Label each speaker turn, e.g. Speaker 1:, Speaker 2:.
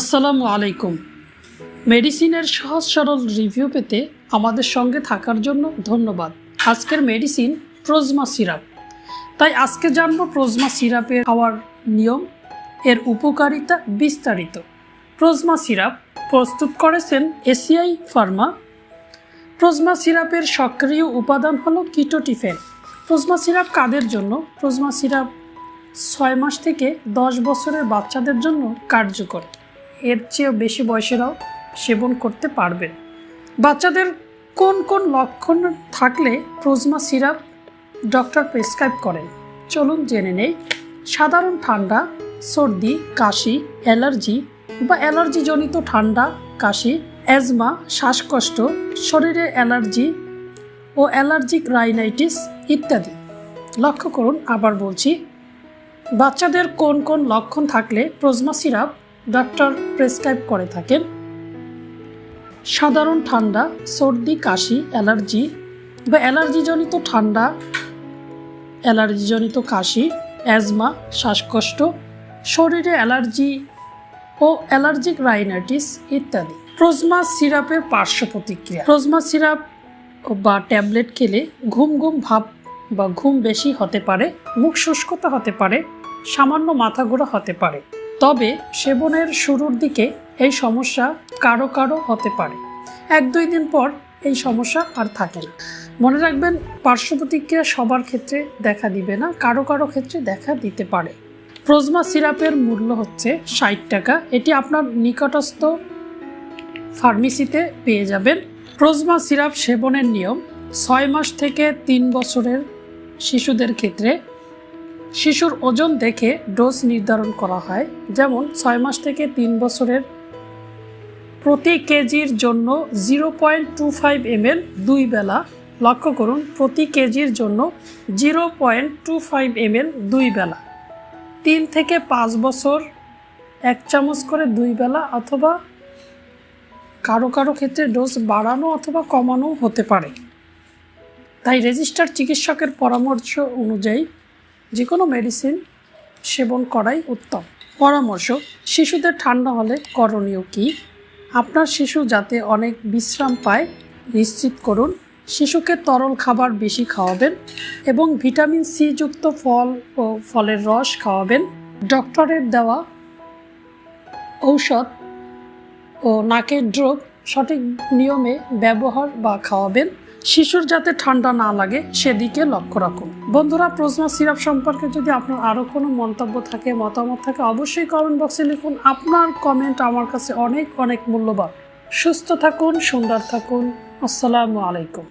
Speaker 1: আসসালামু আলাইকুম। মেডিসিনের সহজ সরল রিভিউ পেতে আমাদের সঙ্গে থাকার জন্য ধন্যবাদ। আজকের মেডিসিন প্রোজমা সিরাপ। তাই আজকে জানব প্রোজমা সিরাপের খাওয়ার নিয়ম, এর উপকারিতা বিস্তারিত। প্রোজমা সিরাপ প্রস্তুত করেছেন এসিআই ফার্মা। প্রোজমা সিরাপের সক্রিয় উপাদান হলো কিটোটিফেন। প্রোজমা সিরাপ কাদের জন্য? প্রোজমা সিরাপ ছয় মাস থেকে দশ বছরের বাচ্চাদের জন্য কার্যকর। এর চেয়েও বেশি বয়সেরাও সেবন করতে পারবেন বাচ্চাদের কোন কোন লক্ষণ থাকলে প্রোজমা সিরাপ ডক্টর প্রেসক্রাইব করেন? চলুন জেনে নেই। সাধারণ ঠান্ডা, সর্দি, কাশি, অ্যালার্জি বা অ্যালার্জিজনিত ঠান্ডা, কাশি, অ্যাজমা, শ্বাসকষ্ট, শরীরে অ্যালার্জি ও অ্যালার্জিক রাইনাইটিস ইত্যাদি। লক্ষ্য করুন, আবার বলছি, বাচ্চাদের কোন কোন লক্ষণ থাকলে প্রোজমা সিরাপ ডক্টর প্রেসক্রাইব করে থাকেন। সাধারণ ঠান্ডা, সর্দি, কাশি, অ্যালার্জি বা অ্যালার্জিজনিত ঠান্ডা, অ্যালার্জিজনিত কাশি, অ্যাজমা, শ্বাসকষ্ট, শরীরে অ্যালার্জি ও অ্যালার্জিক রাইনাইটিস ইত্যাদি। প্রোজমা সিরাপের পার্শ্ব প্রতিক্রিয়া। প্রোজমা সিরাপ বা ট্যাবলেট খেলে ঘুম ঘুম ভাব বা ঘুম বেশি হতে পারে, মুখ শুষ্কতা হতে পারে, সামান্য মাথা ঘোরা হতে পারে। তবে সেবনের শুরুর দিকে এই সমস্যা কারও কারও হতে পারে। এক দুই দিন পর এই সমস্যা আর থাকে না। মনে রাখবেন পার্শ্ব প্রতিক্রিয়া সবার ক্ষেত্রে দেখা দিবে না, কারও কারও ক্ষেত্রে দেখা দিতে পারে। প্রোজমা সিরাপের মূল্য হচ্ছে ষাট টাকা। এটি আপনার নিকটস্থ ফার্মেসিতে পেয়ে যাবেন। প্রোজমা সিরাপ সেবনের নিয়ম, ছয় মাস থেকে তিন বছরের শিশুদের ক্ষেত্রে শিশুর ওজন দেখে ডোজ নির্ধারণ করা হয়, যেমন ছয় মাস থেকে তিন বছরের প্রতি কেজির জন্য zero point two five ml দুই বেলা। লক্ষ্য করুন, প্রতি কেজির জন্য zero point two five ml দুই বেলা। তিন থেকে পাঁচ বছর এক চামচ করে দুই বেলা অথবা কারও কারও ক্ষেত্রে ডোজ বাড়ানো অথবা কমানো হতে পারে। তাই রেজিস্টার চিকিৎসকের পরামর্শ অনুযায়ী যে কোনো মেডিসিন সেবন করাই উত্তম। পরামর্শ, শিশুদের ঠান্ডা হলে করণীয় কী? আপনার শিশু যাতে অনেক বিশ্রাম পায়, নিশ্চিত করুন, শিশুকে তরল খাবার বেশি খাওয়াবেন এবং ভিটামিন সি যুক্ত ফল ও ফলের রস খাওয়াবেন। ডক্টরের দেওয়া ঔষধ ও নাকের ড্রপ সঠিক নিয়মে ব্যবহার বা খাওয়াবেন। শিশুর যাতে ঠান্ডা না লাগে, সেদিকে লক্ষ্য রাখুন। বন্ধুরা প্রজমা সিরাপ সম্পর্কে যদি আপনার আরও কোনো মন্তব্য থাকে, মতামত থাকে, অবশ্যই কমেন্ট বক্সে লিখুন। আপনার কমেন্ট আমার কাছে অনেক অনেক মূল্যবান। সুস্থ থাকুন, সুন্দর থাকুন। আসসালামু আলাইকুম।